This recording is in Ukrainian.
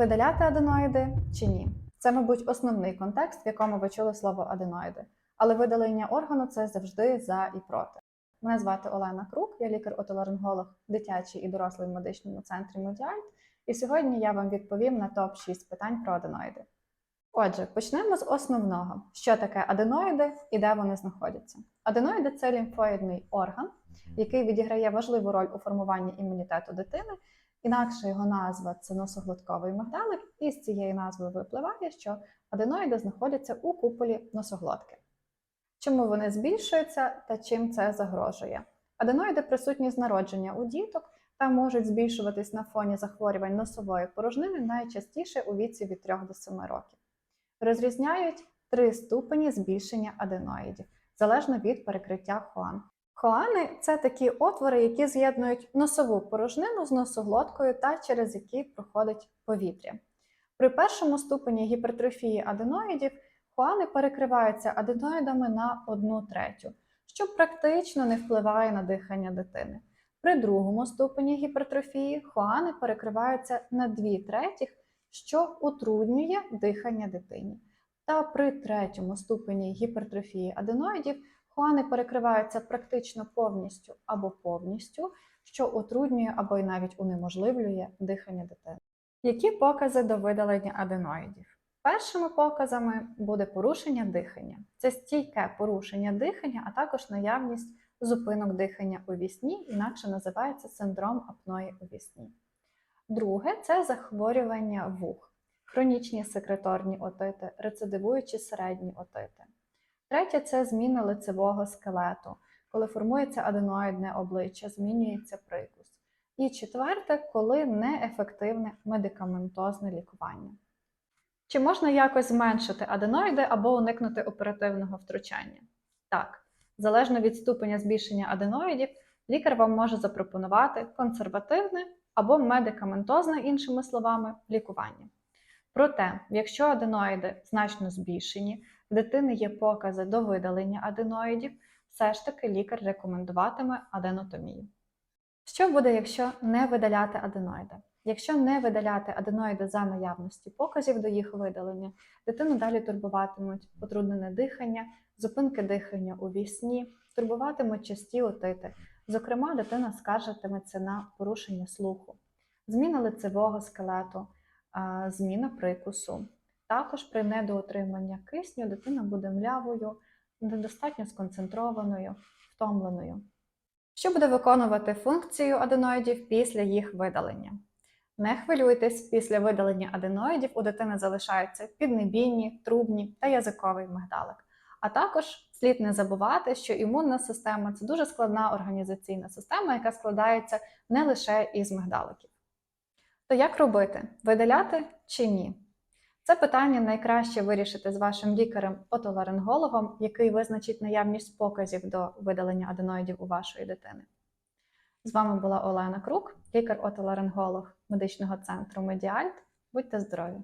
Видаляти аденоїди чи ні? Це, мабуть, основний контекст, в якому ви чули слово аденоїди. Але видалення органу це завжди за і проти. Мене звати Олена Крук, я лікар-отоларинголог в дитячій і дорослій медичному центрі Медіальт. І сьогодні я вам відповім на топ 6 питань про аденоїди. Отже, почнемо з основного: що таке аденоїди і де вони знаходяться. Аденоїди це лімфоїдний орган, який відіграє важливу роль у формуванні імунітету дитини. Інакше його назва це носоглотковий мигдалик, і з цієї назви випливає, що аденоїди знаходяться у куполі носоглотки. Чому вони збільшуються та чим це загрожує? Аденоїди присутні з народження у діток та можуть збільшуватись на фоні захворювань носової порожнини найчастіше у віці від 3 до 7 років. Розрізняють три ступені збільшення аденоїдів залежно від перекриття хоан. Хоани це такі отвори, які з'єднують носову порожнину з носоглоткою та через які проходить повітря. При першому ступені гіпертрофії аденоїдів хоани перекриваються аденоїдами на 1 третю, що практично не впливає на дихання дитини. При другому ступені гіпертрофії хоани перекриваються на 2 третіх, що утруднює дихання дитині. Та при третьому ступені гіпертрофії аденоїдів Хуани перекриваються практично повністю або повністю, що утруднює або й навіть унеможливлює дихання дитини. Які покази до видалення аденоїдів? Першими показами буде порушення дихання. Це стійке порушення дихання, а також наявність зупинок дихання у вісні, інакше називається синдром апної у вісні. Друге це захворювання вух, хронічні секреторні отити, рецидивуючі середні отити. Третє це зміна лицевого скелету, коли формується аденоїдне обличчя, змінюється прикус. І четверте, коли неефективне медикаментозне лікування. Чи можна якось зменшити аденоїди або уникнути оперативного втручання? Так, залежно від ступеня збільшення аденоїдів, лікар вам може запропонувати консервативне або медикаментозне, іншими словами, лікування. Проте, якщо аденоїди значно збільшені, в дитини є покази до видалення аденоїдів, все ж таки лікар рекомендуватиме аденотомію. Що буде, якщо не видаляти аденоїди? Якщо не видаляти аденоїди за наявності показів до їх видалення, дитину далі турбуватимуть потруднене дихання, зупинки дихання у вісні, турбуватимуть часті отити. Зокрема, дитина скаржитиметься на порушення слуху, зміна лицевого скелету, зміна прикусу. Також при недоотриманні кисню дитина буде млявою, недостатньо сконцентрованою, втомленою. Що буде виконувати функцію аденоїдів після їх видалення? Не хвилюйтесь, після видалення аденоїдів у дитини залишаються піднебінні, трубні та язиковий мигдалик. А також слід не забувати, що імунна система це дуже складна організаційна система, яка складається не лише із мигдаликів. То як робити? Видаляти чи ні? Це питання найкраще вирішити з вашим лікарем-отоларингологом, який визначить наявність показів до видалення аденоїдів у вашої дитини. З вами була Олена Крук, лікар-отоларинголог медичного центру Медіальт. Будьте здорові!